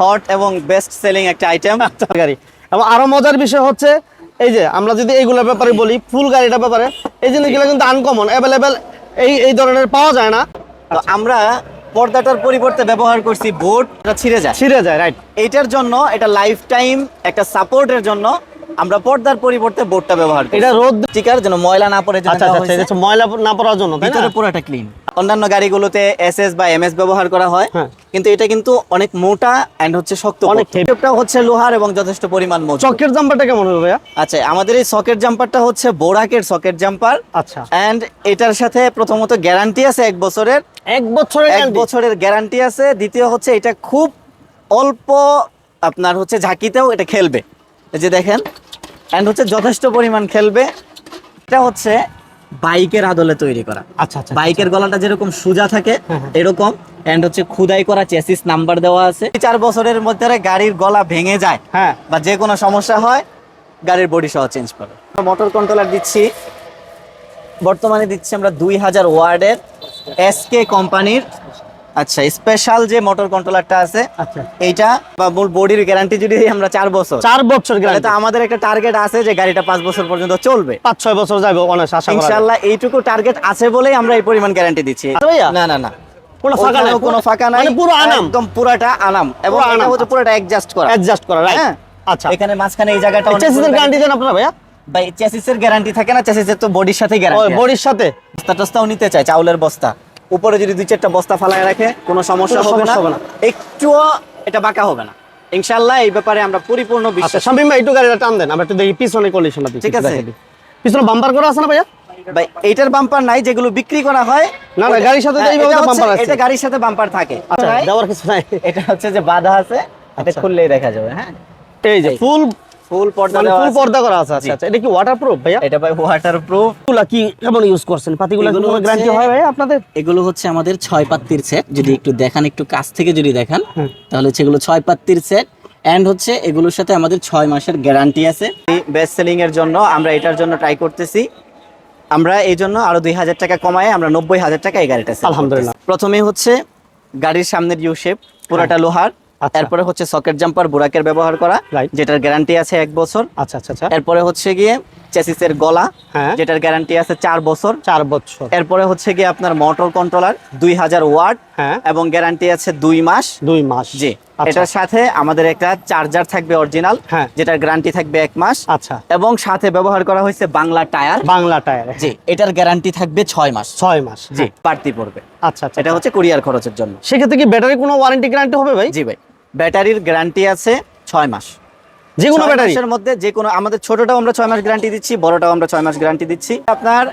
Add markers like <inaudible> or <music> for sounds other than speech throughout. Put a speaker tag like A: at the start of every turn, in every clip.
A: Hot এবং best selling একটা item
B: গাড়ি। এবং আরও মজার বিষয় হচ্ছে এই যে আমরা যদি এইগুলোর ব্যাপারে বলি ফুল গাড়িটার ব্যাপারে এই জিনিসগুলো কিন্তু আনকমন অ্যাভেলেবেল এই এই ধরনের পাওয়া যায় না।
A: তো আমরা পর্দাটার পরিবর্তে ব্যবহার করছি বোর্ড ছিঁড়ে যায়।
B: ছিঁড়ে যায় রাইট
A: এটার জন্য এটা লাইফ টাইম একটা সাপোর্টের জন্য আমরা পর্দার পরিবর্তে বোর্ডটা ব্যবহার করি।
B: এটা রোদ
A: স্টিকার যেন ময়লা না পড়ে
B: আচ্ছা আচ্ছা এটা ময়লা না পড়ার জন্য তাই না?
A: ভিতরে পুরোটা ক্লিন অন্যান্য গাড়িগুলোতে এসএস বা এমএস ব্যবহার করা হয়
B: হ্যাঁ।
A: কিন্তু এটা কিন্তু অনেক মোটা এন্ড হচ্ছে শক্ত
B: অনেক heavy।
A: হচ্ছে লোহার এবং যথেষ্ট পরিমাণ মজবুত
B: চকের জাম্পারটা কেমন হবে ভাইয়া?
A: আচ্ছা আমাদের এই সকেট জাম্পারটা হচ্ছে বোরাকের সকেট জাম্পার।
B: আচ্ছা।
A: এন্ড এটার সাথে প্রথমত গ্যারান্টি আছে এক বছরের।
B: এক বছরের
A: এক বছরের গ্যারান্টি আছে। দ্বিতীয় হচ্ছে এটা খুব অল্প আপনার হচ্ছে ঝাঁকিতেও এটা খেলবে। এই যে দেখেন এন্ড হচ্ছে যথেষ্ট পরিমাণ খেলবে। এটা হচ্ছে বাইকের আদলে তৈরি করা।
B: আচ্ছা আচ্ছা
A: বাইকের গলাটা যেরকম সোজা থাকে
B: হ্যাঁ, হ্যাঁ।
A: এরকম এন্ড হচ্ছে খুদাই করা চেসিস নাম্বার দেওয়া আছে। চার বছরের মধ্যে গাড়ির গলা ভেঙে যায়
B: হ্যাঁ।
A: বা যে কোনো সমস্যা হয় গাড়ির বডি সহ চেঞ্জ করে। মোটর কন্ট্রোলার দিচ্ছি। বর্তমানে দিচ্ছি আমরা দুই হাজার ওয়ার্ডের এসকে কোম্পানির আচ্ছা স্পেশাল যে মোটর কন্ট্রোলারটা আছে
B: আচ্ছা।
A: এইটা বা মূল বডির গ্যারান্টি যদি আমরা চার বছর।
B: চার বছর গ্যারান্টি
A: তো আমাদের একটা টার্গেট আছে যে গাড়িটা পাঁচ বছর পর্যন্ত চলবে।
B: পাঁচ ছয় বছর যাবে অনেক আশা করা যায়।
A: ইনশাল্লাহ এইটুকু টার্গেট আছে বলেই আমরা এই পরিমাণ গ্যারান্টি দিচ্ছি।
B: আচ্ছা?
A: না না না।
B: কোনো ফাঁকা নাই।
A: কোনো ফাঁকা নাই।
B: মানে পুরো আনাম।
A: একদম পুরাটা আনাম। এবং এটা হচ্ছে পুরোটা অ্যাডজাস্ট করা।
B: অ্যাডজাস্ট করা রাইট
A: হ্যাঁ।
B: আচ্ছা।
A: এখানে মাঝখানে এই জায়গাটা অনেক
B: চেসিসের গ্যারান্টি দেন আপনারা ভাইয়া?
A: ভাই চেসিসের গ্যারান্টি থাকে না চেসিসের তো বডির সাথে গ্যারান্টি
B: বডির সাথে?
A: বস্তা টস্তাও নিতে চায় চাউলের বস্তা। উপরে যদি দুই চারটা বস্তা ফালায় রাখে কোনো সমস্যা হবে না। একটুও এটা বাঁকা হবে না। ইনশাআল্লাহ এই ব্যাপারে আমরা পরিপূর্ণ
B: আচ্ছা
A: বিশ্বাস।
B: শামিম ভাই একটু গাড়িটা টান দেন। আমরা একটু দেখি পিছনে কন্ডিশনটা
A: ঠিক আছে।
B: পিছনে বাম্পার করা আছে না ভাইয়া?
A: ভাই এইটার বাম্পার নাই যেগুলো বিক্রি করা হয়।
B: না, না, গাড়ির সাথে
A: হ্যাঁ,
B: bumper আছে।
A: এটা গাড়ির সাথে বাম্পার থাকে।
B: আচ্ছা দেওয়ার কিছু নাই।
A: এটা হচ্ছে যে বাধা আছে এটা
B: আচ্ছা।
A: খুললেই দেখা যাবে হ্যাঁ।
B: এই যে ফুল
A: ফুল পর্দা
B: মানে ফুল পর্দা করা আছে। আচ্ছা আচ্ছা এটা কি ওয়াটারপ্রুফ ভাইয়া?
A: এটা ভাই ওয়াটার প্রুফ
B: এগুলা কি কেমন ইউজ করছেন? পাতিগুলো কোনো গ্যারান্টি হয় ভাই আপনাদের?
A: এগুলো হচ্ছে আমাদের ছয় পাত্তির সেট যদি একটু দেখান একটু কাছ থেকে যদি দেখান তাহলে ছয় পাত্তির সেট এন্ড হচ্ছে এগুলোর সাথে আমাদের ছয় মাসের গ্যারান্টি আছে। বেস্ট সেলিং এর জন্য আমরা এটার জন্য ট্রাই করতেছি। আমরা এই জন্য আরও দুই হাজার টাকা কমায় আমরা নব্বই হাজার টাকা এই গাড়িটা
B: আলহামদুলিল্লাহ।
A: প্রথমে হচ্ছে গাড়ির সামনের ইউ শেপ পুরোটা লোহার।
B: আচ্ছা।
A: এরপরে হচ্ছে সকেট জাম্পার বুরাকের ব্যবহার করা. যেটার গ্যারান্টি আছে এক বছর।
B: আচ্ছা আচ্ছা আচ্ছা।
A: এরপরে হচ্ছে গিয়ে চেসিসের গলা
B: হ্যাঁ।
A: যেটার গ্যারান্টি আছে চার বছর।
B: চার বছর।
A: এরপরে হচ্ছে গিয়ে আপনার মোটর কন্ট্রোলার দুই হাজার ওয়াট
B: হ্যাঁ।
A: এবং গ্যারান্টি আছে দুই মাস।
B: দুই মাস।
A: জি।
B: আচ্ছা।
A: এটার সাথে আমাদের একটা চার্জার থাকবে অরিজিনাল
B: হ্যাঁ।
A: যেটার গ্যারান্টি থাকবে এক মাস।
B: আচ্ছা।
A: এবং সাথে ব্যবহার করা হয়েছে বাংলা টায়ার
B: বাংলা টায়ার
A: জি এটার গ্যারান্টি থাকবে ছয় মাস।
B: ছয় মাস।
A: জি বাড়তি পড়বে।
B: আচ্ছা আচ্ছা
A: এটা হচ্ছে কুরিয়ার খরচের জন্য।
B: সেক্ষেত্রে কি ব্যাটারি কোনো ওয়ারেন্টি গ্যারান্টি হবে ভাই?
A: জি ভাই। ব্যাটারির গ্যারান্টি আছে ছয় মাস।
B: যে কোনো
A: ছয়
B: ব্যাটারি?
A: মাসের মধ্যে যে কোনো আমাদের ছোটটাও আমরা ছয় মাস গ্যারান্টি দিচ্ছি বড়টাও আমরা ছয় মাস গ্যারান্টি দিচ্ছি। আপনার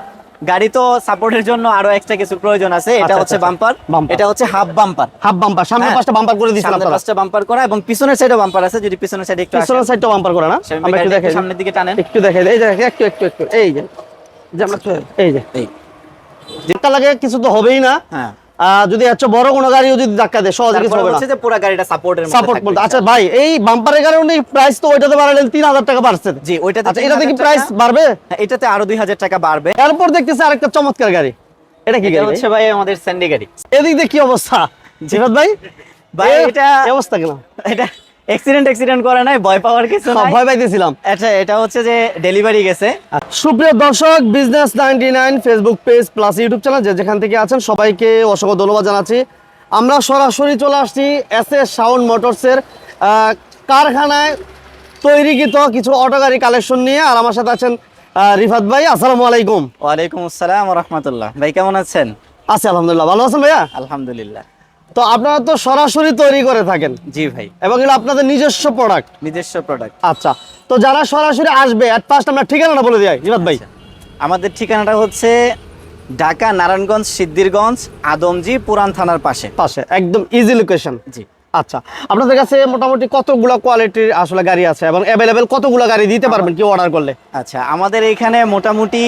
A: গাড়ি তো সাপোর্টের জন্য আরও এক্সট্রা কিছু প্রয়োজন আছে এটা
B: আচ্ছা,
A: হচ্ছে
B: আচ্ছা,
A: বাম্পার এটা হচ্ছে হাফ বাম্পার
B: হাফ বাম্পার সামনে
A: হ্যাঁ।
B: পাঁচটা বাম্পার করে দিয়েছেন
A: সামনের
B: আপনারা।
A: পাঁচটা বাম্পার করা এবং পিছনের সাইডে বাম্পার আছে যদি পিছনের সাইডে একটু
B: পিছনের সাইডটা বাম্পার করা না? আমরা একটু দেখাই
A: সামনের দিকে টানেন।
B: একটু দেখাই এই যে একটু একটু একটু এই যে। যে আমরা এই। যে।
A: এই
B: ধাক্কা লাগে কিছু তো হবেই না।
A: হ্যাঁ।
B: যদি আচ্ছা বড় কোনো গাড়িও যদি ধাক্কা দেয় সহজে কিছু হবে না।
A: যে পুরো গাড়িটা সাপোর্টের মধ্যে
B: সাপোর্ট বলতে। আচ্ছা ভাই এই বাম্পারের কারণে প্রাইস তো ওইটাতে বাড়ালেন তিন হাজার টাকা বাড়ছে।
A: জি ওইটাতে
B: আচ্ছা এটাতে কি প্রাইস বাড়বে?
A: হ্যাঁ, এটাতে আরও দুই হাজার টাকা বাড়বে।
B: এরপর দেখতেছি আরেকটা চমৎকার গাড়ি। এটা কি গাড়ি?
A: হচ্ছে ভাই আমাদের স্যান্ডি গাড়ি।
B: এদিক দিয়ে কি অবস্থা? জিহাদ ভাই?
A: ভাই, এটা-
B: অবস্থা কেন?
A: এটা অ্যাক্সিডেন্ট অ্যাক্সিডেন্ট করে নাই ভয় পাওয়ার কিছু নাই।
B: ভয় পাইতেছিলাম।
A: আচ্ছা এটা হচ্ছে যে ডেলিভারি গেছে।
B: সুপ্রিয় দর্শক business ninety nine Facebook page plus YouTube channel যে যেখান থেকে আছেন সবাইকে অসংখ্য ধন্যবাদ জানাচ্ছি। আমরা সরাসরি চলে আসছি এস এস সাউন্ড মোটরসের আহ, কারখানায় তৈরিকৃত কিছু অটো গাড়ি কালেকশন নিয়ে। আর আমার সাথে আছেন রিফাত ভাই আসসালামু আলাইকুম।
A: ওয়ালাইকুম আসসালাম রহমতুল্লাহ। ভাই কেমন আছেন?
B: আছি আলহামদুলিল্লাহ। ভালো আছেন ভাইয়া?
A: আলহামদুলিল্লাহ।
B: তো আপনারা তো সরাসরি তৈরি করে থাকেন?
A: জি ভাই।
B: এবং এগুলো আপনাদের নিজস্ব প্রোডাক্ট
A: নিজস্ব প্রোডাক্ট
B: আচ্ছা তো যারা সরাসরি আসবে অ্যাট ফার্স্ট আমরা ঠিকানাটা বলে দিই রিফাত ভাই।
A: আমাদের ঠিকানাটা হচ্ছে ঢাকা নারায়ণগঞ্জ সিদ্দিরগঞ্জ আদমজি পুরান থানার পাশে।
B: পাশে একদম ইজি লোকেশন
A: জি।
B: আচ্ছা আপনাদের কাছে মোটামুটি কতগুলো কোয়ালিটির আসলে গাড়ি আছে এবং অ্যাভেলেবেল কতগুলো গাড়ি দিতে পারবেন কি অর্ডার করলে?
A: আচ্ছা আমাদের এখানে মোটামুটি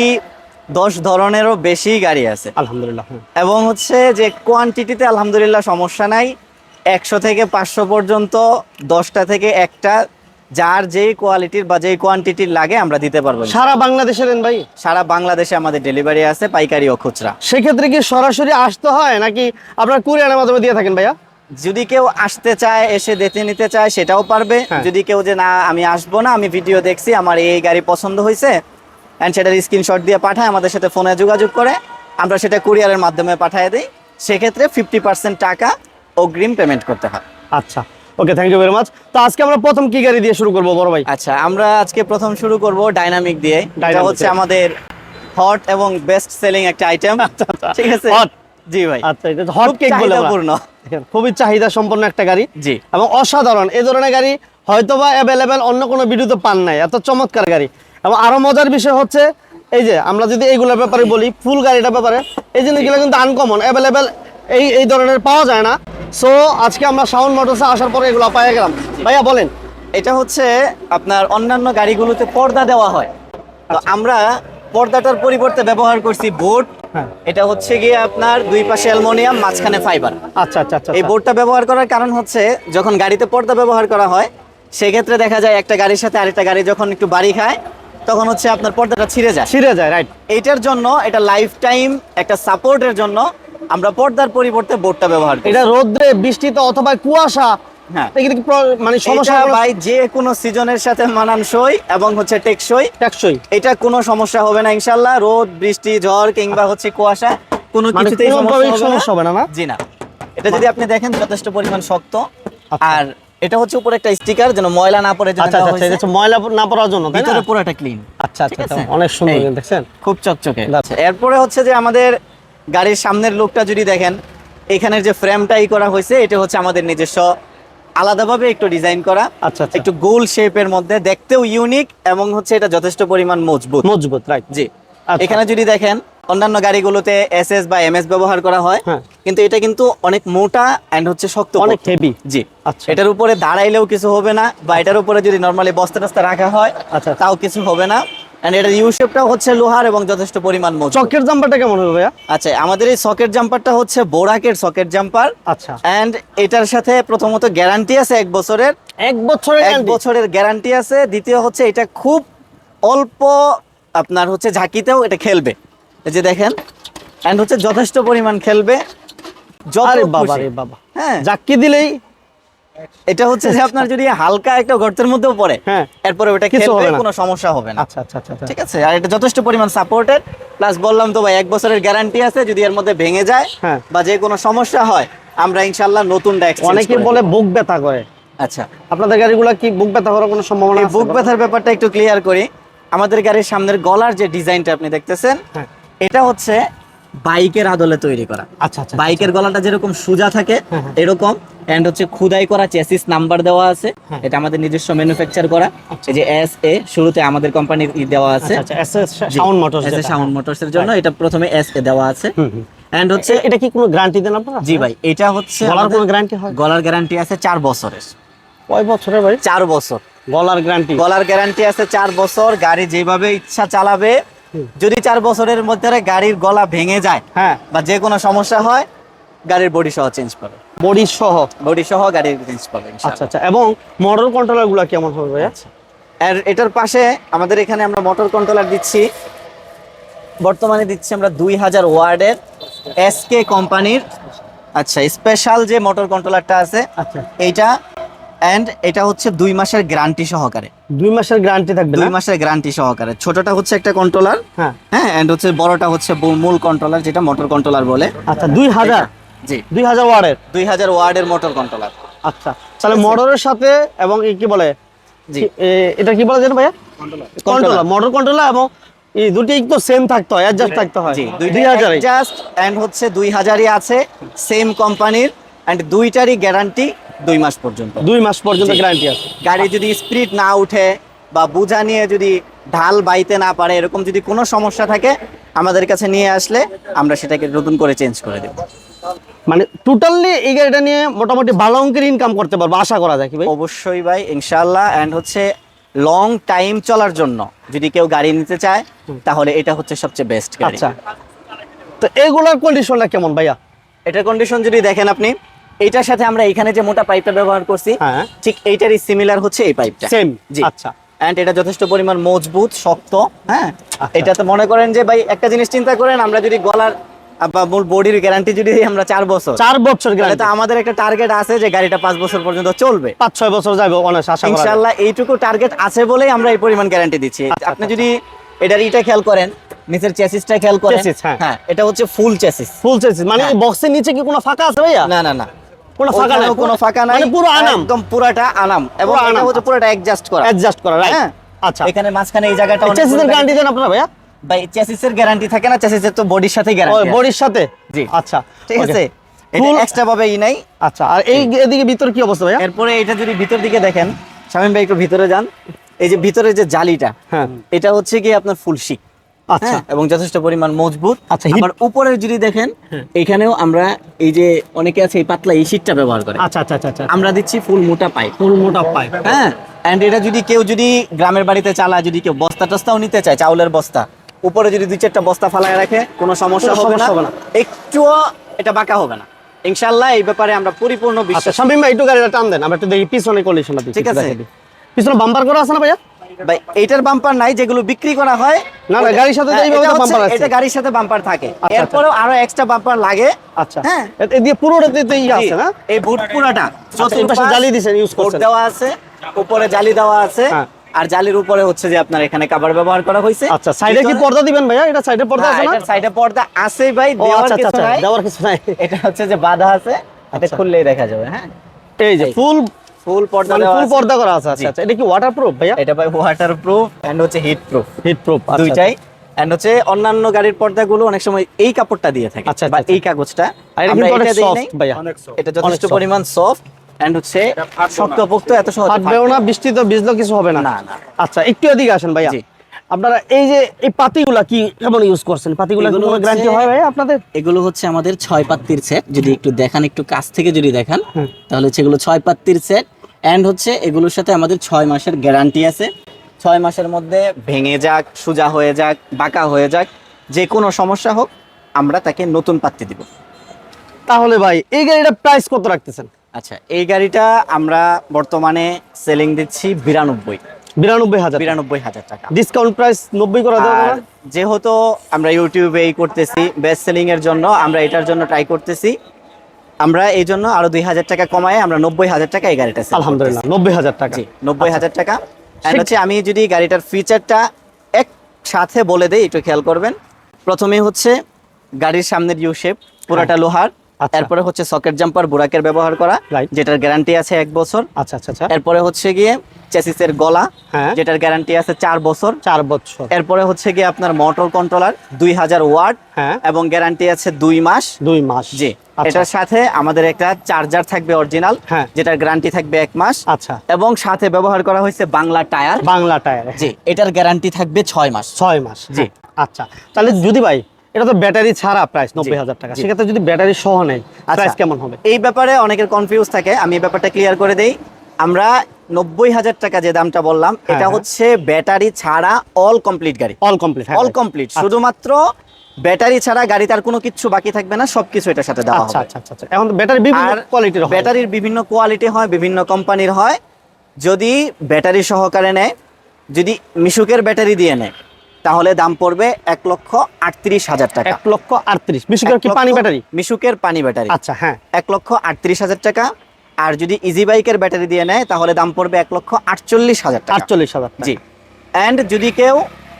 A: দশ ধরনেরও বেশি গাড়ি আছে।
B: আলহামদুলিল্লাহ
A: এবং হচ্ছে যে কোয়ান্টিটিতে আলহামদুলিল্লাহ সমস্যা নাই। একশো থেকে পাঁচশো পর্যন্ত দশটা থেকে একটা যার যেই কোয়ালিটির বা যেই কোয়ান্টিটির লাগে আমরা দিতে পারব।
B: সারা বাংলাদেশের দেন ভাই?
A: সারা বাংলাদেশে আমাদের ডেলিভারি আছে পাইকারি ও খুচরা।
B: সেক্ষেত্রে কি সরাসরি আসতে হয় নাকি আপনার কুরিয়ারের মাধ্যমে দিয়ে থাকেন ভাইয়া?
A: যদি কেউ আসতে চায় এসে দেখে নিতে চায় সেটাও পারবে।
B: হ্যাঁ।
A: যদি কেউ যে না আমি আসব না আমি ভিডিও দেখছি আমার এই গাড়ি পছন্দ হয়েছে অ্যান্ড সেটার স্ক্রিনশট দিয়ে পাঠায় আমাদের সাথে ফোনে যোগাযোগ করে। আমরা সেটা কুরিয়ারের মাধ্যমে পাঠিয়ে দিই। সেক্ষেত্রে ফিফটি পার্সেন্ট টাকা অগ্রিম পেমেন্ট করতে হয়।
B: আচ্ছা। Okay thank you very much তো আজকে আমরা প্রথম কি গাড়ি দিয়ে শুরু করব বড় ভাই?
A: আচ্ছা আমরা আজকে প্রথম শুরু করব ডাইনামিক দিয়ে। এটা হচ্ছে আমাদের হট এবং বেস্ট সেলিং একটা <laughs> আইটেম ঠিক আছে?
B: হট
A: জি ভাই।
B: আচ্ছা এটা হট কেক বলে। দেখেন, খুবই চাহিদা সম্পন্ন একটা গাড়ি।
A: জি।
B: এবং অসাধারণ। এই ধরনের গাড়ি হয়তোবা অ্যাভেলেবেল অন্য কোনো ভিডিওতে পান নাই। এত চমৎকার গাড়ি। এবং আরও মজার বিষয় হচ্ছে এই যে আমরা যদি এইগুলোর ব্যাপারে বলি ফুল গাড়িটার ব্যাপারে এই জিনিসগুলো কিন্তু আনকমন অ্যাভেলেবেল এই এই ধরনের পাওয়া যায় না। সো আজকে আমরা সাউন্ড মোটরসে আসার পরে এগুলো পাই গেলাম। ভাইয়া বলেন।
A: এটা হচ্ছে আপনার অন্যান্য গাড়িগুলোতে পর্দা দেওয়া হয়। তো
B: আচ্ছা।
A: আমরা পর্দাটার পরিবর্তে ব্যবহার করছি বোর্ড।
B: হ্যাঁ।
A: এটা হচ্ছে গিয়ে আপনার দুই পাশে অ্যালমোনিয়াম মাঝখানে ফাইবার।
B: আচ্ছা আচ্ছা আচ্ছা
A: এই বোর্ডটা ব্যবহার করার কারণ হচ্ছে যখন গাড়িতে পর্দা ব্যবহার করা হয় সেক্ষেত্রে দেখা যায় একটা গাড়ির সাথে আরেকটা গাড়ি যখন একটু বাড়ি খায় তখন হচ্ছে আপনার পর্দাটা ছিঁড়ে যায়।
B: ছিঁড়ে যায় রাইট
A: এইটার জন্য এটা লাইফ টাইম একটা সাপোর্টের জন্য আমরা পর্দার পরিবর্তে বোর্ডটা ব্যবহার করি।
B: এটা রোদ্রে বৃষ্টিতে অথবা কুয়াশা
A: হ্যাঁ।
B: মানে সমস্যা
A: সমস্যা ভাই যে কোনো সিজনের সাথে মানানসই এবং হচ্ছে টেকসই।
B: টেকসই।
A: এটা কোনো সমস্যা হবে না ইনশাল্লাহ রোদ বৃষ্টি ঝড় কিংবা হচ্ছে কুয়াশা কোনো
B: মানে
A: কিছুতেই সমস্যা হবে
B: না না?
A: জি না। এটা যদি আপনি দেখেন যথেষ্ট পরিমাণ শক্ত।
B: আচ্ছা।
A: আর এটা হচ্ছে উপরে একটা স্টিকার যেন ময়লা না পড়ে
B: আচ্ছা আচ্ছা এটা হচ্ছে ময়লা না পড়ার জন্য তাই না
A: ভিতরে পুরোটা ক্লিন
B: আচ্ছা আচ্ছা আচ্ছা? অনেক সুন্দর। দেখছেন
A: খুব চকচকে
B: আচ্ছা।
A: এরপরে হচ্ছে যে আমাদের গাড়ির সামনের লুকটা যদি দেখেন এখানের যে ফ্রেমটাই করা হয়েছে এটা হচ্ছে আমাদের নিজস্ব আলাদাভাবে একটু ডিজাইন করা
B: আচ্ছা আচ্ছা
A: একটু গোল শেপের মধ্যে দেখতেও ইউনিক এবং হচ্ছে এটা যথেষ্ট পরিমাণ মজবুত
B: মজবুত রাইট
A: জি
B: আচ্ছা।
A: এখানে যদি দেখেন অন্যান্য গাড়িগুলোতে এসএস বা এমএস ব্যবহার করা হয়।
B: হ্যাঁ।
A: কিন্তু এটা কিন্তু অনেক মোটা এন্ড হচ্ছে শক্ত
B: অনেক হেভি
A: জি।
B: আচ্ছা।
A: এটার উপরে দাঁড়াইলেও কিছু হবে না বা এটার উপরে যদি নরমালি বস্তা টস্তা রাখা হয়
B: আচ্ছা।
A: তাও কিছু হবে না। এন্ড এটার হচ্ছে লোহার এবং যথেষ্ট পরিমাণ মজবুত।
B: জাম্পারটা কেমন হবে ভাইয়া?
A: আচ্ছা আমাদের এই সকেট জাম্পারটা হচ্ছে বোরাকের সকেট জাম্পার
B: আচ্ছা।
A: এন্ড এটার সাথে প্রথমত গ্যারান্টি আছে এক বছরের।
B: এক বছরের
A: এক বছরের গ্যারান্টি আছে। দ্বিতীয় হচ্ছে এটা খুব অল্প আপনার হচ্ছে ঝাঁকিতেও এটা খেলবে। এই যে দেখেন এন্ড হচ্ছে যথেষ্ট পরিমাণ খেলবে।
B: আরে বাবা রে বাবা।
A: হ্যাঁ।
B: জাক্কি দিলেই
A: এটা হচ্ছে যে আপনার যদি হালকা একটা গর্তের মধ্যেও পড়ে
B: হ্যাঁ।
A: এরপরে ওটা
B: কিছু হবে
A: কোনো সমস্যা হবে না।
B: আচ্ছা আচ্ছা আচ্ছা আচ্ছা।
A: ঠিক আছে? আর এটা যথেষ্ট পরিমাণ সাপোর্টেড প্লাস বললাম তো ভাই এক বছরের গ্যারান্টি আছে যদি এর মধ্যে ভেঙে যায়
B: হ্যাঁ।
A: বা যে কোনো সমস্যা হয় আমরা ইনশাল্লাহ নতুনটা এক্সচেঞ্জ
B: অনেকে বলে বুক ব্যথা করে।
A: আচ্ছা।
B: আপনাদের গাড়িগুলো কি বুক ব্যথা করার কোনো সম্ভাবনা
A: বুক ব্যথার ব্যাপারটা একটু ক্লিয়ার করি। আমাদের গাড়ির সামনের গলার যে ডিজাইনটা আপনি দেখতেছেন
B: হ্যাঁ।
A: এটা হচ্ছে বাইকের আদলে তৈরি করা।
B: আচ্ছা আচ্ছা
A: বাইকের গলাটা যেরকম সোজা থাকে
B: হ্যাঁ, হ্যাঁ।
A: এরকম। এন্ড হচ্ছে খুদাই করা চেসিস নাম্বার দেওয়া আছে।
B: হ্যাঁ।
A: এটা আমাদের নিজস্ব ম্যানুফ্যাকচার করা। এই যে এস এ শুরুতে আমাদের কোম্পানির দেওয়া আছে।
B: আচ্ছা আচ্ছা Sound Motors
A: S Sound Motors এর জন্য এটা প্রথমে এস এ দেওয়া আছে। এন্ড হচ্ছে
B: এটা কি কোনো গ্যারান্টি দেন আপনারা?
A: জি ভাই এটা হচ্ছে
B: গলার কোনো গ্যারান্টি হয়?
A: গলার গ্যারান্টি আছে চার বছরের।
B: কয় বছরের ভাই?
A: চার বছর।
B: গলার গ্যারান্টি
A: গলার গ্যারান্টি আছে চার বছর। গাড়ি যেভাবে ইচ্ছা চালাবে। যদি চার বছরের মধ্যে গাড়ির গলা ভেঙে যায়
B: হ্যাঁ।
A: বা যে কোনো সমস্যা হয় গাড়ির বডি সহ চেঞ্জ পাবে।
B: বডি সহ?
A: বডি সহ গাড়ির চেঞ্জ পাবে
B: আচ্ছা আচ্ছা। এবং মোটর কন্ট্রোলারগুলো কেমন হবে ভাইয়া?
A: আর এটার পাশে আমাদের এখানে আমরা মোটর কন্ট্রোলার দিচ্ছি। বর্তমানে দিচ্ছি আমরা দুই হাজার ওয়ার্ডের এসকে কোম্পানির আচ্ছা স্পেশাল যে মোটর কন্ট্রোলারটা আছে
B: আচ্ছা।
A: এইটা এন্ড এটা হচ্ছে দুই মাসের গ্যারান্টি সহকারে।
B: দুই মাসের গ্যারান্টি থাকবে
A: দুই মাসের গ্যারান্টি সহকারে। ছোটটা হচ্ছে একটা কন্ট্রোলার
B: হ্যাঁ।
A: হ্যাঁ এন্ড হচ্ছে বড়টা হচ্ছে মূল কন্ট্রোলার যেটা মোটর কন্ট্রোলার বলে।
B: আচ্ছা দুই হাজার?
A: জি।
B: দুই হাজার ওয়ার্ডের?
A: দুই হাজার ওয়ার্ডের মোটর কন্ট্রোলার
B: আচ্ছা তাহলে মোটরের সাথে এবং কি বলে?
A: জি।
B: এটা কি বলে জানেন ভাইয়া? কন্ট্রোলার মোটর কন্ট্রোলার এবং এই দুটি তো সেম থাকতে হয় অ্যাডজাস্ট থাকতে হয়।
A: জি
B: দুই হাজার
A: জাস্ট এন্ড হচ্ছে দুই হাজারই আছে সেম কোম্পানির এন্ড দুইটারই গ্যারান্টি দুই মাস পর্যন্ত।
B: দুই মাস পর্যন্ত গ্যারান্টি আছে।
A: গাড়ি যদি স্পিড না উঠে বা বোঝা নিয়ে যদি ঢাল বাইতে না পারে এরকম যদি কোনো সমস্যা থাকে আমাদের কাছে নিয়ে আসলে আমরা সেটাকে নতুন করে চেঞ্জ করে দেব।
B: মানে টোটালি এই গাড়িটা নিয়ে মোটামুটি ভালো অঙ্কের ইনকাম করতে পারব আশা করা যায় কি ভাই?
A: অবশ্যই ভাই ইনশাল্লাহ অ্যান্ড হচ্ছে লং টাইম চলার জন্য যদি কেউ গাড়ি নিতে চায় তাহলে এটা হচ্ছে সবচেয়ে বেস্ট গাড়ি।
B: আচ্ছা। তো এগুলোর কন্ডিশনটা কেমন ভাইয়া?
A: এটার কন্ডিশন যদি দেখেন আপনি এইটার সাথে আমরা এখানে যে মোটা পাইপটা ব্যবহার করছি
B: হ্যাঁ।
A: ঠিক এইটারই সিমিলার হচ্ছে এই পাইপটা
B: সেম
A: জি।
B: আচ্ছা।
A: এন্ড এটা যথেষ্ট পরিমাণ মজবুত শক্ত হ্যাঁ?
B: আচ্ছা।
A: এটা তো মনে করেন যে ভাই একটা জিনিস চিন্তা করেন আমরা যদি গলার বা মূল বডির গ্যারান্টি যদি আমরা চার বছর।
B: চার বছর গ্যারান্টি
A: আমাদের একটা টার্গেট আছে যে গাড়িটা পাঁচ বছর পর্যন্ত চলবে।
B: পাঁচ ছয় বছর যাবে অনেক আশা
A: ইনশাল্লাহ এইটুকু টার্গেট আছে বলেই আমরা এই পরিমাণ গ্যারান্টি দিচ্ছি।
B: আচ্ছা,
A: আপনি যদি এটার ইটা খেয়াল করেন নিচের চেসিসটা খেয়াল করেন
B: হ্যাঁ।
A: হ্যাঁ এটা হচ্ছে ফুল চেসিস
B: ফুল চেসিস মানে
A: হ্যাঁ।
B: বক্সের নিচে কি কোনো ফাঁকা আছে ভাইয়া?
A: না না না।
B: কোনো ফাঁকা নাই
A: কোনো ফাঁকা নাই
B: মানে পুরো আনাম।
A: একদম পুরাটা আনাম এবং এটা। হচ্ছে পুরোটা অ্যাডজাস্ট করা।
B: অ্যাডজাস্ট করা রাইট
A: হ্যাঁ।
B: আচ্ছা।
A: এখানে মাঝখানে এই জায়গাটা
B: চেসিসের গ্যারান্টি দেন আপনারা ভাইয়া।
A: ভাই চেসিসের গ্যারান্টি থাকে না চেসিসের তো বডির
B: ওই
A: গ্যারান্টি
B: বডির সাথে?
A: জি।
B: আচ্ছা
A: ঠিক আছে? এটা এক্সট্রা ভাবে ই নাই।
B: আচ্ছা আর এই এদিকে ভিতর কি অবস্থা ভাইয়া?
A: এরপরে এটা যদি ভিতর দিকে দেখেন শামিম ভাই একটু ভিতরে যান। এই যে ভিতরে যে জালিটা
B: হ্যাঁ।
A: এটা হচ্ছে কি আপনার ফুল শিক
B: আচ্ছা।
A: হ্যাঁ, এবং যথেষ্ট পরিমাণ মজবুত।
B: আচ্ছা,
A: আবার উপরে যদি দেখেন এখানেও আমরা এই যে অনেকে আছে এই পাতলা এই শীটটা ব্যবহার করে।
B: আচ্ছা আচ্ছা আচ্ছা আচ্ছা
A: আমরা দিচ্ছি ফুল মোটা পাইপ
B: ফুল মোটা পাইপ
A: হ্যাঁ এন্ড এটা যদি কেউ যদি গ্রামের বাড়িতে চালায় যদি কেউ বস্তা টস্তাও নিতে চায় চাউলের বস্তা উপরে যদি দুই চারটা বস্তা ফালায় রাখে কোনো সমস্যা হবে না।
B: সমস্যা হবে না।
A: একটুও এটা বাঁকা হবে না। ইনশাল্লাহ এই ব্যাপারে আমরা পরিপূর্ণ
B: আচ্ছা
A: বিশ্বাস
B: শামিম ভাই একটু গাড়িটা টান দেন। আমরা একটু দেখি পিছনে কন্ডিশনটা
A: ঠিক আছে।
B: পিছনে বাম্পার করা আছে না ভাইয়া?
A: ভাই এইটার বাম্পার নাই যেগুলো বিক্রি করা হয়।
B: না, না, গাড়ির সাথে
A: হ্যাঁ,
B: এইভাবে তো
A: হচ্ছে-
B: bumper আছে।
A: এটা গাড়ির সাথে বাম্পার থাকে।
B: আচ্ছা।
A: এরপরেও আরও এক্সট্রা বাম্পার লাগে।
B: আচ্ছা।
A: হ্যাঁ।
B: এ- এদিকে পুরোটাতে ইয়ে আছে না?
A: এই বুট পুরাটা।
B: আচ্ছা, এই পাশে জালি দিছেন,
A: বোর্ড
B: করছেন।
A: দেওয়া আছে উপরে জালি দেওয়া আছে।
B: হ্যাঁ।
A: আর জালির উপরে হচ্ছে যে আপনার এখানে কাভার ব্যবহার করা হয়েছে
B: আচ্ছা সাইডে কি পর্দা দিবেন ভাইয়া? এটা সাইডে পর্দা আছে না?
A: এটা সাইডে পর্দা আছে ভাই দেওয়ার
B: আচ্ছা আচ্ছা
A: কিছু
B: আচ্ছা
A: নাই।
B: দেওয়ার কিছু নাই।
A: এটা হচ্ছে যে বাধা আছে এটা
B: আচ্ছা।
A: খুললেই দেখা যাবে হ্যাঁ।
B: এই যে ফুল
A: ফুল পর্দা
B: মানে ফুল পর্দা করা আছে আচ্ছা আচ্ছা। এটা কি ওয়াটারপ্রুফ ভাইয়া?
A: এটা ভাই ওয়াটার প্রুফ এন্ড হচ্ছে হিট প্রুফ
B: হিট প্রুফ
A: দুইটাই এন্ড হচ্ছে অন্যান্য গাড়ির পর্দাগুলো অনেক সময় এই কাপড়টা দিয়ে থাকে।
B: আচ্ছা,
A: বা
B: আচ্ছা,
A: এই কাগজটা।
B: আর এটা
A: আমরা এটা দেই
B: সফট
A: নাই।
B: ভাইয়া।
A: এটা যথেষ্ট পরিমাণ সফট এন্ড হচ্ছে শক্তপোক্ত এত সহজে
B: ফাটবেও না বৃষ্টি তো ভিজলেও কিছু হবে না।
A: না, না।
B: আচ্ছা একটু এদিকে আসেন ভাইয়া। আপনারা এই যে এই পাতিগুলা কি কেমন ইউজ করছেন? পাতিগুলা
A: এগুলো
B: কোনো গ্যারান্টি হয় ভাই আপনাদের?
A: এগুলো হচ্ছে আমাদের ছয় পাত্তির সেট যদি একটু দেখান একটু কাছ থেকে যদি দেখান তাহলে হচ্ছে এগুলো ছয় পাত্তির সেট এন্ড হচ্ছে এগুলোর সাথে আমাদের ছয় মাসের গ্যারান্টি আছে। ছয় মাসের মধ্যে ভেঙে যাক সোজা হয়ে যাক বাঁকা হয়ে যাক যে কোনো সমস্যা হোক আমরা তাকে নতুন পাত্তি দিব।
B: তাহলে ভাই এই গাড়িটা প্রাইস কত রাখতেছেন?
A: আচ্ছা এই গাড়িটা আমরা বর্তমানে সেলিং দিচ্ছি বিরানব্বই।
B: বিরানব্বই হাজার
A: বিরানব্বই হাজার টাকা।
B: ডিসকাউন্ট প্রাইস নব্বই করা যাবে
A: যেহেতু আমরা ইউটিউবে এই করতেছি বেস্ট সেলিং এর জন্য আমরা এটার জন্য ট্রাই করতেছি। আমরা এই জন্য আরও দুই হাজার টাকা কমায় আমরা নব্বই হাজার টাকা এই গাড়িটা
B: আলহামদুলিল্লাহ নব্বই হাজার টাকা।
A: নব্বই হাজার টাকা। হচ্ছে আমি যদি গাড়িটার ফিচারটা একসাথে বলে দেই একটু খেয়াল করবেন। প্রথমে হচ্ছে গাড়ির সামনের ইউ শেপ পুরাটা লোহার।
B: আচ্ছা।
A: এরপরে হচ্ছে সকেট জাম্পার বুরাকের ব্যবহার করা. যেটার গ্যারান্টি আছে এক বছর।
B: আচ্ছা আচ্ছা আচ্ছা।
A: এরপরে হচ্ছে গিয়ে চেসিসের গলা
B: হ্যাঁ।
A: যেটার গ্যারান্টি আছে চার বছর।
B: চার বছর।
A: এরপরে হচ্ছে গিয়ে আপনার মোটর কন্ট্রোলার দুই হাজার ওয়াট
B: হ্যাঁ।
A: এবং গ্যারান্টি আছে দুই মাস।
B: দুই মাস।
A: জি।
B: আচ্ছা
A: এটার সাথে আমাদের একটা চার্জার থাকবে অরিজিনাল
B: হ্যাঁ।
A: যেটার গ্যারান্টি থাকবে এক মাস।
B: আচ্ছা।
A: এবং সাথে ব্যবহার করা হয়েছে বাংলা টায়ার
B: বাংলা টায়ার
A: জি এটার গ্যারান্টি থাকবে ছয় মাস।
B: ছয় মাস।
A: জি।
B: আচ্ছা। তাহলে যদি ভাই এটা তো ব্যাটারি ছাড়া প্রাইস নব্বই হাজার টাকা। সেক্ষেত্রে যদি ব্যাটারি সহ নেই
A: আচ্ছা।
B: প্রাইস কেমন হবে?
A: এই ব্যাপারে অনেকের কনফিউজ থাকে। আমি এই ব্যাপারটা ক্লিয়ার করে দেই। আমরা নব্বই হাজার টাকা যে দামটা বললাম
B: হ্যাঁ,
A: এটা
B: হ্যাঁ।
A: হচ্ছে ব্যাটারি ছাড়া অল কমপ্লিট গাড়ি।
B: অল কমপ্লিট
A: অল কমপ্লিট শুধুমাত্র ব্যাটারি ছাড়া গাড়ি তার কোনো কিছু বাকি থাকবে না সবকিছু এটার সাথে দেওয়া
B: আচ্ছা আচ্ছা আচ্ছা আচ্ছা। এখন ব্যাটারি বিভিন্ন কোয়ালিটির হয়।
A: ব্যাটারির বিভিন্ন কোয়ালিটি হয় বিভিন্ন কোম্পানির হয়। যদি ব্যাটারি সহকারে নেয় যদি মিশুকের ব্যাটারি দিয়ে নেয় তাহলে দাম পড়বে এক লক্ষ আটত্রিশ হাজার টাকা।
B: এক লক্ষ আটত্রিশ।
A: মিশুকের
B: কি পানি ব্যাটারি?
A: মিশুকের পানি ব্যাটারি।
B: আচ্ছা হ্যাঁ।
A: এক লক্ষ আটত্রিশ হাজার টাকা। আর যদি ইজি বাইকের ব্যাটারি দিয়ে নেয় তাহলে দাম পড়বে এক লক্ষ আটচল্লিশ হাজার টাকা।
B: আটচল্লিশ হাজার
A: জি। অ্যান্ড যদি কেউ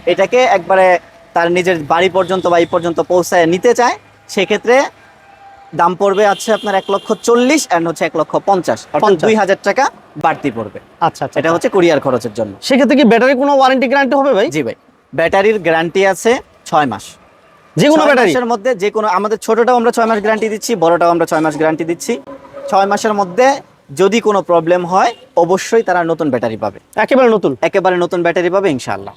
A: এটাকে একবারে তার নিজের বাড়ি পর্যন্ত বা এই পর্যন্ত পৌঁছায় নিতে চায় সেক্ষেত্রে দাম পড়বে আছে আপনার এক লক্ষ চল্লিশ অ্যান্ড হচ্ছে এক লক্ষ পঞ্চাশ। দুই হাজার টাকা বাড়তি পড়বে।
B: আচ্ছা আচ্ছা
A: এটা হচ্ছে কুরিয়ার খরচের জন্য।
B: সেক্ষেত্রে কি ব্যাটারি কোনো ওয়ারেন্টি গ্যারান্টি হবে ভাই?
A: জি ভাই ব্যাটারির গ্যারান্টি আছে ছয় মাস।
B: যে কোনো
A: ছয়
B: ব্যাটারি?
A: মধ্যে যে কোনো আমাদের ছোটটাও আমরা ছয় মাস গ্যারান্টি দিচ্ছি বড়টাও আমরা ছয় মাস গ্যারান্টি দিচ্ছি। ছয় মাসের মধ্যে যদি কোনো প্রবলেম হয় অবশ্যই তারা নতুন ব্যাটারি পাবে।
B: একেবারে নতুন?
A: একেবারে নতুন ব্যাটারি পাবে ইনশাআল্লাহ।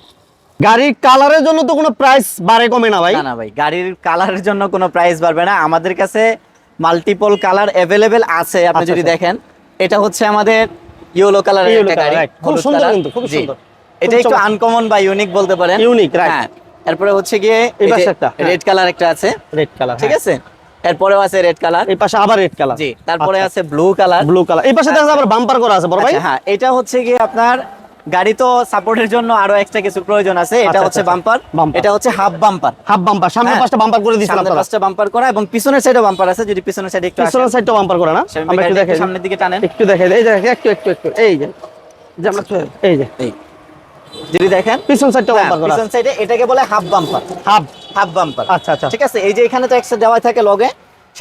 B: গাড়ির কালারের জন্য তো কোনো প্রাইস বাড়ে কমে না ভাই।
A: না ভাই গাড়ির কালারের জন্য কোনো প্রাইস বাড়বে না। আমাদের কাছে মাল্টিপল কালার অ্যাভেলেবেল আছে আপনি
B: আচ্ছা,
A: যদি
B: আচ্ছা।
A: দেখেন। এটা হচ্ছে আমাদের ইয়েলো কালারের একটা গাড়ি।
B: খুব সুন্দর কিন্তু, খুব সুন্দর।
A: এটা একটু আনকমন বা ইউনিক বলতে পারেন।
B: Unique, right.
A: হ্যাঁ এরপরে হচ্ছে গিয়ে
B: এই পাশে একটা, হ্যাঁ।
A: রেড কালার একটা আছে।
B: রেড কালার
A: ঠিক আছে? এরপরেও আছে রেড কালার
B: এই পাশে আবার রেড কালার
A: জি তারপরে আছে ব্লু কালার
B: ব্লু কালার এই পাশে দেখা আবার বাম্পার করা আছে বড় ভাই।
A: আচ্ছা হ্যাঁ এটা হচ্ছে গিয়ে আপনার গাড়ি তো সাপোর্টের জন্য আরও এক্সট্রা কিছু প্রয়োজন আছে এটা
B: আচ্ছা,
A: হচ্ছে
B: আচ্ছা,
A: বাম্পার এটা হচ্ছে হাফ বাম্পার
B: হাফ বাম্পার সামনে
A: হ্যাঁ।
B: পাঁচটা বাম্পার করে দিয়েছেন
A: সামনের
B: আপনারা।
A: পাঁচটা বাম্পার করা এবং পিছনের সাইডে বাম্পার আছে যদি পিছনের সাইডে একটু
B: পিছনের সাইডটা বাম্পার করে না? আমরা একটু দেখাই
A: সামনের দিকে টানেন।
B: একটু দেখাই এই যে একটু একটু একটু এই যে যে আমরা এই যে।
A: এই। যদি দেখেন
B: পিছন সাইডটা
A: হ্যাঁ,
B: বাম্পার করা।
A: পিছন সাইডে এটাকে বলে half bumper
B: half
A: half bumper
B: আচ্ছা আচ্ছা।
A: ঠিক আছে এই যে এখানে তো এক্সট্রা দেওয়া থাকে লগে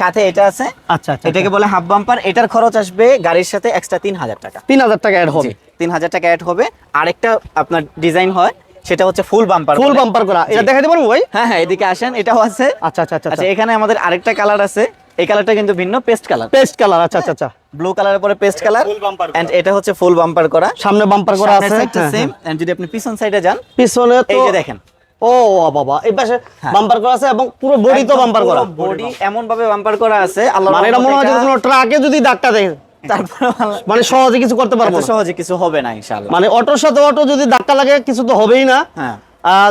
A: সাথে এটা আছে।
B: আচ্ছা আচ্ছা
A: এটাকে বলে হাফ বাম্পার এটার খরচ আসবে গাড়ির সাথে এক্সট্রা তিন হাজার টাকা।
B: তিন হাজার টাকা অ্যাড হবে।
A: তিন হাজার টাকা অ্যাড হবে। আরেকটা আপনার ডিজাইন হয় সেটা হচ্ছে ফুল বাম্পার
B: ফুল বাম্পার করা। এটা
A: জি।
B: দেখাইতে পারব ভাই?
A: হ্যাঁ হ্যাঁ এদিকে আসেন এটাও আছে।
B: আচ্ছা আচ্ছা আচ্ছা
A: আচ্ছা এখানে আমাদের আরেকটা কালার আছে। এই কালারটা কিন্তু ভিন্ন পেস্ট কালার
B: পেস্ট কালার আচ্ছা আচ্ছা আচ্ছা।
A: ব্লু কালারের পরে পেস্ট কালার এন্ড এটা হচ্ছে ফুল বাম্পার করা।
B: সামনে বাম্পার করা আছে। হ্যাঁ,
A: সেম এন্ড যদি আপনি পিছন সাইডে যান
B: পিছনে তো
A: এই যে দেখেন।
B: ও বাবা এই পাশে
A: হ্যাঁ।
B: বাম্পার করা আছে এবং পুরো বডি তো বাম্পার করা।
A: বডি এমন ভাবে বাম্পার করা আছে। আল্লাহ
B: মানে এটা মনে হয় কোনো ট্রাকে যদি ধাক্কা দেয়
A: তারপরে
B: মানে সহজে কিছু করতে পারব
A: সহজে কিছু হবে না ইনশাআল্লাহ।
B: মানে অটোর সাথে অটো যদি ধাক্কা লাগে কিছু তো হবেই না।
A: হ্যাঁ।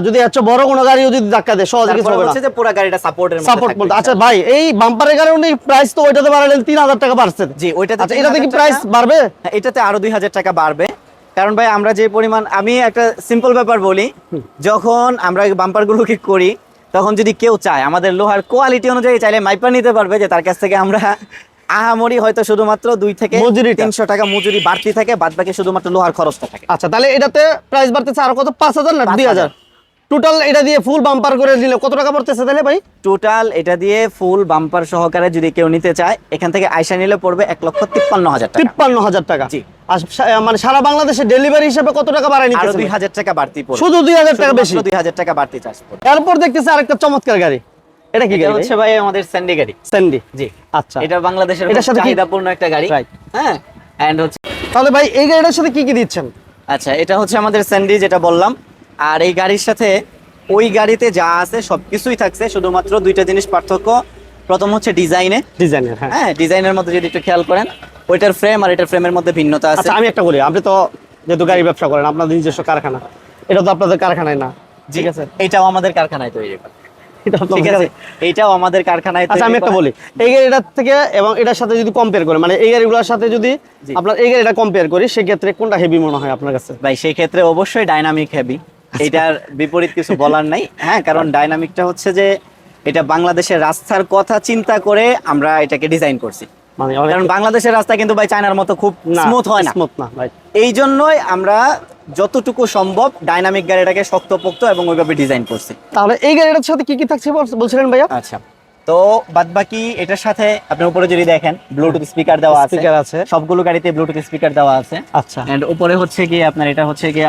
B: যদি হচ্ছে বড় কোনো গাড়িও যদি ধাক্কা দেয় সহজে কিছু হবে না।
A: যে পুরো গাড়িটা সাপোর্টের মধ্যে
B: সাপোর্ট বলতে আচ্ছা ভাই এই বাম্পারের কারণে প্রাইস তো ওইটাতে বাড়ালেন তিন হাজার টাকা বাড়ছে।
A: জি ওইটাতে
B: আচ্ছা এটাতে কি প্রাইস বাড়বে?
A: হ্যাঁ, এটাতে আরও দুই হাজার টাকা বাড়বে। কারণ ভাই আমরা যে পরিমাণ আমি একটা সিম্পল ব্যাপার বলি যখন আমরা বাম্পার গুলোকে করি তখন যদি কেউ চায় আমাদের লোহার কোয়ালিটি অনুযায়ী চাইলে মাইপা নিতে পারবে যে তার কাছ থেকে আমরা আহামরি হয়তো শুধুমাত্র দুই থেকে
B: মজুরি
A: তিনশো টাকা মজুরি বাড়তি থাকে বাদ বাকি শুধুমাত্র লোহার খরচটা থাকে।
B: আচ্ছা তাহলে এটাতে প্রাইস বাড়তেছে আরও কত? পাঁচ হাজার না দুই হাজার? টোটাল এটা দিয়ে ফুল বাম্পার করে নিলে কত টাকা পড়তেছে তাহলে ভাই?
A: টোটাল এটা দিয়ে ফুল বাম্পার সহকারে যদি কেউ নিতে চায় এখান থেকে আইসা নিলে পড়বে এক লক্ষ তিপ্পান্ন হাজার
B: তিপ্পান্ন হাজার টাকা।
A: জি।
B: মানে সারা বাংলাদেশে ডেলিভারি হিসেবে কত টাকা বাড়ায় নিতেছে
A: দুই হাজার টাকা বাড়তি
B: শুধু দুই হাজার টাকা বেশি।
A: দুই হাজার টাকা বাড়তি চার্জ
B: এরপর দেখতেছে আরেকটা চমৎকার গাড়ি। এটা কি গাড়ি
A: হচ্ছে ভাই আমাদের স্যান্ডি গাড়ি।
B: স্যান্ডি
A: জি।
B: আচ্ছা।
A: এটা বাংলাদেশের
B: এটার সাথে
A: চাহিদাপূর্ণ একটা গাড়ি. হ্যাঁ? এন্ড হচ্ছে
B: তাহলে ভাই এই গাড়িটার সাথে কি কি দিচ্ছেন?
A: আচ্ছা এটা হচ্ছে আমাদের স্যান্ডি যেটা বললাম। আর এই গাড়ির সাথে ওই গাড়িতে যা আছে সবকিছুই থাকছে শুধুমাত্র দুইটা জিনিস পার্থক্য। প্রথম হচ্ছে ডিজাইনে।
B: ডিজাইনের হ্যাঁ।
A: হ্যাঁ ডিজাইনের মধ্যে যদি একটু খেয়াল করেন ওইটার ফ্রেম আর এটার ফ্রেমের মধ্যে ভিন্নতা আছে।
B: আচ্ছা আমি একটা বলি আপনি তো যেহেতু গাড়ি ব্যবসা করেন আপনাদের নিজস্ব কারখানা এটা তো আপনাদের কারখানায় না। ঠিক আছে?
A: এটাও আমাদের কারখানায় তৈরি করা ঠিক আছে?
B: কারখানায়-
A: এইটাও আমাদের কারখানায়
B: আচ্ছা আমি একটা। বলি এই গাড়িটার থেকে এবং এটার সাথে যদি কম্পেয়ার করি মানে এই গাড়িগুলোর সাথে যদি আপনার এই গাড়িটা কম্পেয়ার করি সেক্ষেত্রে কোনটা হেভি মনে হয় আপনার কাছে?
A: ভাই সেই ক্ষেত্রে অবশ্যই ডাইনামিক হেভি। এটার বিপরীত কিছু বলার নাই। হ্যাঁ কারণ ডাইনামিকটা হচ্ছে যে এটা বাংলাদেশের রাস্তার কথা চিন্তা করে আমরা এটাকে ডিজাইন করছি।
B: মানে
A: কারণ বাংলাদেশের রাস্তা কিন্তু ভাই চায়নার মতো খুব স্মুথ হয় না।
B: স্মুথ না ভাই
A: এই জন্যই আমরা যতটুকু সম্ভব ডাইনামিক গাড়িটাকে শক্তপোক্ত এবং ওইভাবে ডিজাইন করছি।
B: তাহলে এই গাড়িটার সাথে কি কি থাকছে বল- বলছিলেন ভাইয়া?
A: আচ্ছা তো বাদ বাকি এটার সাথে আপনি উপরে যদি দেখেন ব্লুটুথ স্পিকার দেওয়া আছে। সবগুলো গাড়িতে ব্লুটুথ স্পিকার দেওয়া আছে।
B: আচ্ছা।
A: এন্ড উপরে হচ্ছে গিয়ে আপনার এটা হচ্ছে গিয়ে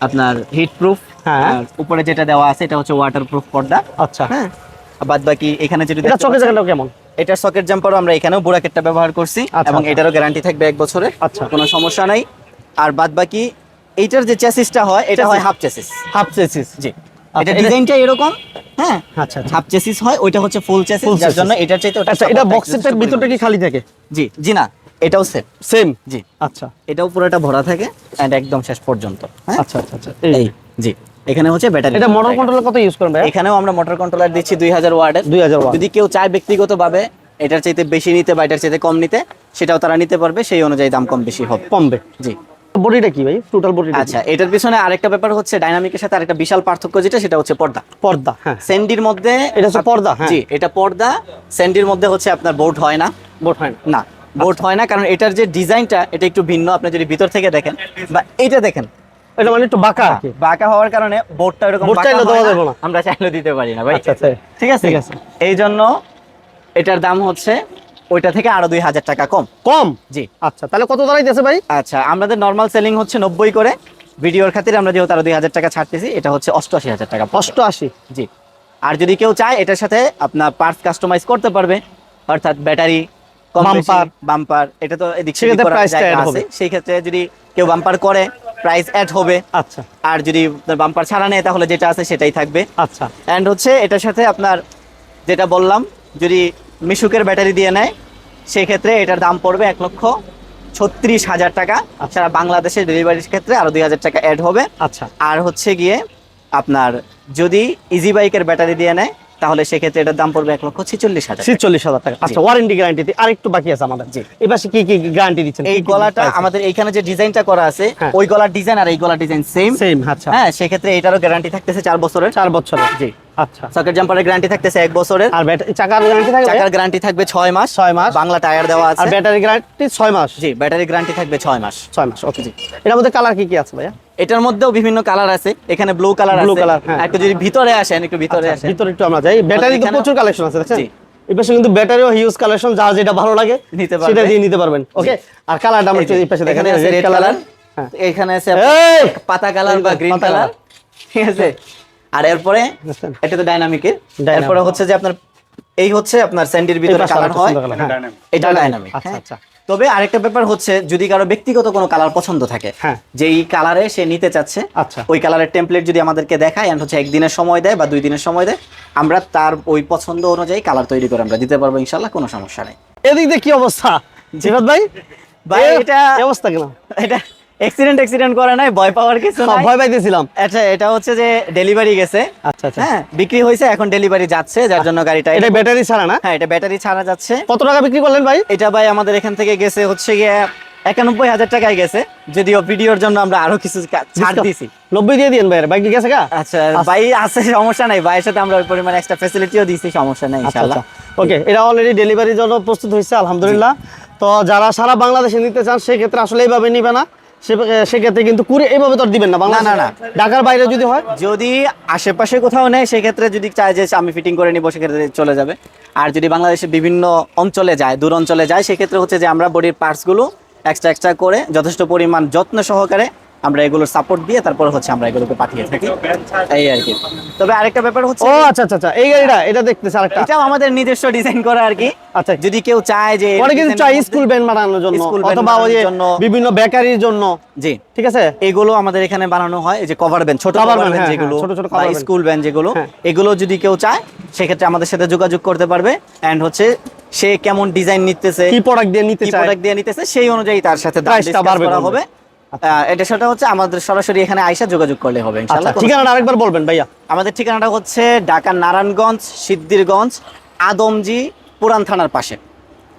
A: আপনার হিট প্রুফ
B: হ্যাঁ।
A: উপরে যেটা দেওয়া আছে এটা হচ্ছে ওয়াটার প্রুফ পর্দা।
B: আচ্ছা।
A: হ্যাঁ বাদ বাকি এখানে যদি
B: এটা চকের জায়গাটাও কেমন?
A: এটার সকেট জাম্পারও আমরা এখানেও বুড়াকেটটা ব্যবহার করছি
B: আচ্ছা,
A: এবং
B: আচ্ছা।
A: এটারও গ্যারান্টি থাকবে এক বছরের
B: আচ্ছা।
A: কোনো সমস্যা নাই। আর বাদ বাকি এইটার যে চ্যাসিসটা হয় এটা হয় হাফ চ্যাসিস
B: হাফ চেসিস
A: জি।
B: আচ্ছা,
A: এটা
B: এটা-
A: ডিজাইনটা এরকম হ্যাঁ।
B: আচ্ছা
A: হাফ চেসিস হয় ওইটা হচ্ছে ফুল চেসিস যার জন্য এটার চাইতে ওটা
B: এটা বক্সের ভিতরটা কি খালি থাকে?
A: জি জি না। এটাও সেম
B: সেম
A: জি।
B: আচ্ছা।
A: এটাও পুরোটা ভরা থাকে এন্ড একদম শেষ পর্যন্ত হ্যাঁ?
B: আচ্ছা আচ্ছা আচ্ছা।
A: এই। জি। এখানে হচ্ছে ব্যাটারি
B: এটা মোটর কন্ট্রোলার কত ইউজ ভাই
A: এখানেও আমরা মোটর কন্ট্রোলার দিচ্ছি দুই হাজার ওয়ার্ডের।
B: 2000 watt।
A: যদি কেউ চায় ব্যক্তিগতভাবে এটার চাইতে বেশি নিতে বা এটার চাইতে কম নিতে সেটাও তারা নিতে পারবে সেই অনুযায়ী দাম কম বেশি হবে।
B: কমবে।
A: জি।
B: বডিটা কি ভাই? টোটাল বডিটা
A: আচ্ছা এটার পিছনে আরেকটা ব্যাপার হচ্ছে ডাইনামিকের সাথে আরেকটা বিশাল পার্থক্য যেটা সেটা হচ্ছে পর্দা।
B: পর্দা হ্যাঁ।
A: স্যান্ডির মধ্যে
B: এটা হচ্ছে পর্দা, হ্যাঁ।
A: জি এটা পর্দা। স্যান্ডির মধ্যে হচ্ছে আপনার বোর্ড হয় না।
B: বোট হয় না।
A: না বোর্ড হয় না কারণ এটার যে ডিজাইনটা এটা একটু ভিন্ন। আপনি যদি ভিতর থেকে দেখেন বা এইটা দেখেন
B: এটা মানে একটু বাঁকা
A: বাঁকা হওয়ার কারণে বোর্ডটা এরকম বাঁকা
B: চাইলে দেওয়া যাবে না।
A: আমরা চাইলেও দিতে পারি না ভাই।
B: আচ্ছা আচ্ছা।
A: ঠিক আছে?
B: ঠিক আছে।
A: এই জন্য এটার দাম হচ্ছে ওইটা থেকে আরও দুই হাজার টাকা কম।
B: কম?
A: জি।
B: আচ্ছা তাহলে কত দাঁড়াইতেছে ভাই?
A: আচ্ছা আমাদের নর্মাল সেলিং হচ্ছে নব্বই করে। ভিডিওর খাতিরে আমরা যেহেতু আরও দুই হাজার টাকা ছাড়তেছি এটা হচ্ছে অষ্টআশি হাজার টাকা
B: অষ্টআশি।
A: জি। আর যদি কেউ চায় এটার সাথে আপনার পার্টস কাস্টমাইজ করতে পারবে অর্থাৎ ব্যাটারি
B: Bumper।
A: বাম্পার এটা তো এদিক জায়গা
B: add
A: আছে।
B: হবে।
A: সেই ক্ষেত্রে যদি কেউ বাম্পার করে প্রাইস অ্যাড হবে।
B: আচ্ছা।
A: আর যদি বাম্পার ছাড়া নেয় তাহলে যেটা আছে সেটাই থাকবে।
B: আচ্ছা।
A: অ্যান্ড হচ্ছে এটার সাথে আপনার যেটা বললাম যদি মিশুকের ব্যাটারি দিয়ে নেয় সেক্ষেত্রে এটার দাম পড়বে এক লক্ষ ছত্রিশ হাজার টাকা। সারা বাংলাদেশের ডেলিভারির ক্ষেত্রে আরও দুই হাজার টাকা অ্যাড হবে।
B: আচ্ছা।
A: আর হচ্ছে গিয়ে আপনার যদি ইজি বাইকের ব্যাটারি দিয়ে নেয় তাহলে সেক্ষেত্রে এটার দাম পড়বে এক লক্ষ ছিচল্লিশ হাজার টাকা।
B: ছিচল্লিশ হাজার টাকা। আচ্ছা ওয়ারেন্টি গ্যারান্টিতে আর একটু বাকি আছে আমাদের।
A: জি।
B: এবার কি কি গ্যারান্টি দিচ্ছেন?
A: এই গলাটা আমাদের এখানে যে ডিজাইনটা করা আছে
B: হ্যাঁ।
A: ওই গলার ডিজাইন আর এই গলার ডিজাইন সেম
B: সেম আচ্ছা।
A: হ্যাঁ সেক্ষেত্রে এটারও গ্যারান্টি থাকতেছে চার বছরের।
B: চার বছরের
A: জি।
B: আচ্ছা।
A: সকেট জাম্পারের গ্যারান্টি থাকতেছে এক বছরের।
B: আর ব্যাটারি চাকার গ্যারান্টি থাকবে?
A: চাকার গ্যারান্টি থাকবে ছয় মাস।
B: ছয় মাস।
A: বাংলা টায়ার দেওয়া
B: আর
A: আছে।
B: ব্যাটারি গ্যারান্টি ছয় মাস?
A: জি ব্যাটারি গ্যারান্টি থাকবে ছয় মাস।
B: ছয় মাস ওকে এটার মধ্যে কালার কি কি আছে ভাইয়া?
A: এটার মধ্যেও বিভিন্ন কালার আছে। এখানে ব্লু কালার আছে।
B: colour, হ্যাঁ।
A: একটু যদি ভিতরে আসেন একটু ভিতরে আসেন।
B: ভিতরে একটু আমরা যাই। ব্যাটারি তো প্রচুর কালেকশন আছে দেখছেন?
A: জি।
B: এই পাশে কিন্তু ব্যাটারিও হিউজ কালেকশন যার যেটা ভালো লাগে
A: নিতে
B: সেটা দিয়ে নিতে পারবেন ওকে আর কালারটা আমরা
A: এই যে,
B: পাশে দেখেন
A: রেড কালার
B: হ্যাঁ।
A: এখানে আছে পাতা কালার বা গ্রিন কালার ঠিক আছে? আর এরপরে এটা তো ডাইনামিকের
B: Dynamic।
A: এরপরে হচ্ছে যে আপনার এই হচ্ছে আপনার স্যান্ডির ভিতরে কালার হয়
B: colour, হ্যাঁ।
A: এটা ডাইনামিক
B: আচ্ছা, আচ্ছা।
A: তবে আরেকটা ব্যাপার হচ্ছে যদি কারও ব্যক্তিগত কোনো কালার পছন্দ থাকে
B: হ্যাঁ।
A: যে এই কালারে সে নিতে চাচ্ছে
B: আচ্ছা।
A: ওই কালারের টেমপ্লেট যদি আমাদেরকে দেখায় and হচ্ছে একদিনের সময় দেয় বা দুই দিনের সময় দেয় আমরা তার ওই পছন্দ অনুযায়ী কালার তৈরি করে আমরা দিতে পারব ইনশাল্লাহ কোনো সমস্যা নেই
B: এদিক দিয়ে কি অবস্থা জিফাত ভাই
A: ভাই, এটা-
B: অবস্থা কেন
A: এটা অ্যাক্সিডেন্ট অ্যাক্সিডেন্ট করে নাই ভয় পাওয়ার কিছু
B: হ্যাঁ, ভয় পাইতেছিলাম।
A: আচ্ছা এটা হচ্ছে যে ডেলিভারি গেছে।
B: আচ্ছা আচ্ছা।
A: হ্যাঁ বিক্রি হয়েছে এখন ডেলিভারি যাচ্ছে যার জন্য গাড়িটা
B: এটা ব্যাটারি ছাড়া না?
A: হ্যাঁ এটা ব্যাটারি ছাড়া যাচ্ছে।
B: কত টাকা বিক্রি করলেন ভাই?
A: এটা ভাই আমাদের এখান থেকে গেছে হচ্ছে গিয়ে একানব্বই হাজার টাকায় গেছে। যদিও ভিডিওর জন্য আমরা আরও কিছু ছাড় দিছি।
B: নব্বই দিয়ে দিন ভাই বাইক গেছে গা?
A: আচ্ছা ভাই আছে সমস্যা নাই। ভাইয়ের সাথে আমরা ওই পরিমাণ এক্সট্রা ফ্যাসিলিটিও দিয়েছি সমস্যা নাই
B: আচ্ছা
A: ইনশাআল্লাহ
B: আচ্ছা ওকে এটা অলরেডি ডেলিভারির জন্য প্রস্তুত হয়েছে আলহামদুলিল্লাহ। তো যারা সারা বাংলাদেশে নিতে চান সেক্ষেত্রে আসলে এইভাবে নিবে না। সেক্ষেত্রে কিন্তু কুড়ি এইভাবে তো দিবেন না বাংলা
A: না, না।
B: ঢাকার বাইরে যদি হয়?
A: যদি আশেপাশে কোথাও নেয় সেক্ষেত্রে যদি চায় যে আমি ফিটিং করে নিবো সেক্ষেত্রে চলে যাবে। আর যদি বাংলাদেশের বিভিন্ন অঞ্চলে যায় দূর অঞ্চলে যায় সেক্ষেত্রে হচ্ছে যে আমরা বডির পার্টসগুলো এক্সট্রা এক্সট্রা করে যথেষ্ট পরিমাণ যত্ন সহকারে আমরা এগুলোর সাপোর্ট দিয়ে তারপর হচ্ছে আমরা এগুলোকে পাঠিয়ে থাকি। এই আর কি। তবে আরেকটা ব্যাপার হচ্ছে
B: ও আচ্ছা আচ্ছা আচ্ছা। এই গাড়িটা এটা দেখতেছে আরেকটা।
A: এটাও আমাদের নিজস্ব ডিজাইন করা আর কি।
B: আচ্ছা।
A: যদি কেউ চায় যে
B: অনেকে স্কুল ব্যান্ড বানানোর জন্য অথবা ওই
A: জন্য।
B: বিভিন্ন বেকারির জন্য।
A: জি।
B: ঠিক আছে?
A: এগুলো আমাদের এখানে বানানো হয় এই যে কভার ব্যান্ড ছোট কভার ব্যান্ড
B: হ্যাঁ,
A: যেগুলো
B: হ্যাঁ, ছোট ছোট band।
A: স্কুল ব্যান্ড যেগুলো
B: হ্যাঁ।
A: এগুলো যদি কেউ চায় সেক্ষেত্রে আমাদের সাথে যোগাযোগ করতে পারবে। এন্ড হচ্ছে সে কেমন ডিজাইন নিতেছে
B: কি প্রোডাক্ট দিয়ে নিতে চায়।
A: প্রোডাক্ট দিয়ে নিতেছে সেই অনুযায়ী তার সাথে
B: বাড়বে
A: হবে। এটা সেটা হচ্ছে আমাদের সরাসরি এখানে আইসা যোগাযোগ করলে হবে
B: আচ্ছা
A: ইনশাআল্লাহ।
B: ঠিকানাটা আরেকবার বলবেন ভাইয়া।
A: আমাদের ঠিকানাটা হচ্ছে ঢাকা নারায়ণগঞ্জ সিদ্দিরগঞ্জ আদমজি পুরান থানার পাশে।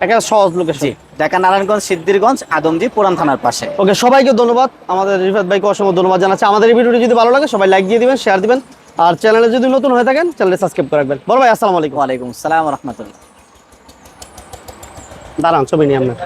B: একটা সহজ লোকেশন
A: ঢাকা নারায়ণগঞ্জ সিদ্দিরগঞ্জ আদমজি পুরান থানার পাশে।
B: ওকে সবাইকে ধন্যবাদ। আমাদের রিফাত ভাইকে অসংখ্য ধন্যবাদ জানাচ্ছি। আমাদের এই ভিডিওটি যদি ভালো লাগে সবাই লাইক দিয়ে দিবেন শেয়ার দিবেন। আর চ্যানেলে যদি নতুন হয়ে থাকেন চ্যানেলে সাবস্ক্রাইব করে রাখবেন। বড় ভাই আসসালামু আলাইকুম।
A: ওয়ালাইকুম আসসালাম রহমতুল্লাহ।
B: দাঁড়ান ছবি নিয়ে আপনার